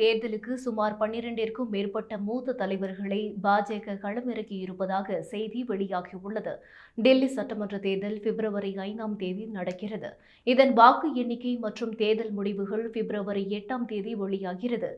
தேர்தலுக்கு சுமார் பன்னிரண்டிற்கும் மேற்பட்ட மூத்த தலைவர்களை பாஜக களமிறக்கி இருப்பதாக செய்தி வெளியாகியுள்ளது. டெல்லி சட்டமன்ற தேர்தல் பிப்ரவரி ஐந்தாம் தேதி நடக்கிறது. இதன் வாக்கு எண்ணிக்கை மற்றும் தேர்தல் முடிவுகள் பிப்ரவரி எட்டாம் தேதி வெளியாகிறது.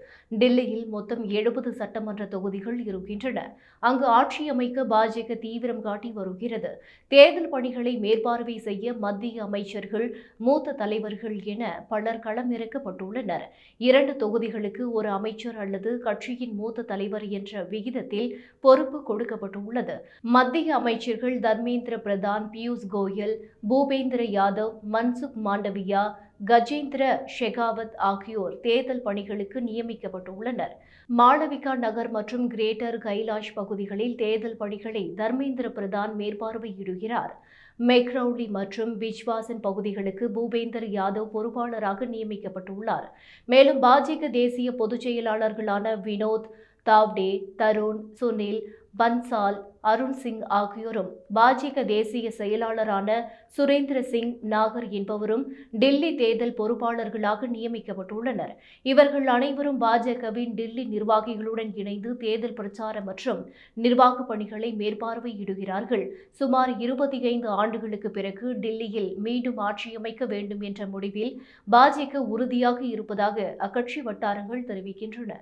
டெல்லியில் மொத்தம் எழுபது சட்டமன்ற தொகுதிகள் இருக்கின்றன. அங்கு ஆட்சி அமைக்க பாஜக தீவிரம் காட்டி வருகிறது. தேர்தல் பணிகளை மேற்பார்வை செய்ய மத்திய அமைச்சர்கள் மூத்த தலைவர்கள் என பலர் களமிறக்கப்பட்டுள்ளனர். இரண்டு தொகுதிகளுக்கு ஒரு அமைச்சர் அல்லது கட்சியின் மூத்த தலைவர் என்ற விகிதத்தில் பொறுப்பு கொடுக்கப்பட்டுள்ளது. மத்திய அமைச்சர்கள் தர்மேந்திர பிரதான் பியூஷ் கோயல் பூபேந்திர யாதவ் மன்சுக் மாண்டவியா கஜேந்திர ஷெகாவத் ஆகியோர் தேர்தல் பணிகளுக்கு நியமிக்கப்பட்டுள்ளனர். மாளவிகா நகர் மற்றும் கிரேட்டர் கைலாஷ் பகுதிகளில் தேர்தல் பணிகளை தர்மேந்திர பிரதான் மேற்பார்வையிடுகிறார். மெக்ரௌலி மற்றும் பிஜ்வாசன் பகுதிகளுக்கு பூபேந்தர் யாதவ் பொறுப்பாளராக நியமிக்கப்பட்டுள்ளார். மேலும் பாஜக தேசிய பொதுச் செயலாளர்களான வினோத் தாவ்டே தருண் சுனில் பன்சால் அருண் சிங் ஆகியோரும் பாஜக தேசிய செயலாளரான சுரேந்திர சிங் நாகர் என்பவரும் டெல்லி தேர்தல் பொறுப்பாளர்களாக நியமிக்கப்பட்டுள்ளனர். இவர்கள் அனைவரும் பாஜகவின் டெல்லி நிர்வாகிகளுடன் இணைந்து தேர்தல் பிரச்சாரம் மற்றும் நிர்வாக பணிகளை மேற்பார்வையிடுகிறார்கள். சுமார் இருபத்தி ஐந்து ஆண்டுகளுக்கு பிறகு டெல்லியில் மீண்டும் ஆட்சியமைக்க வேண்டும் என்ற முடிவில் பாஜக உறுதியாக இருப்பதாக அக்கட்சி வட்டாரங்கள் தெரிவிக்கின்றன.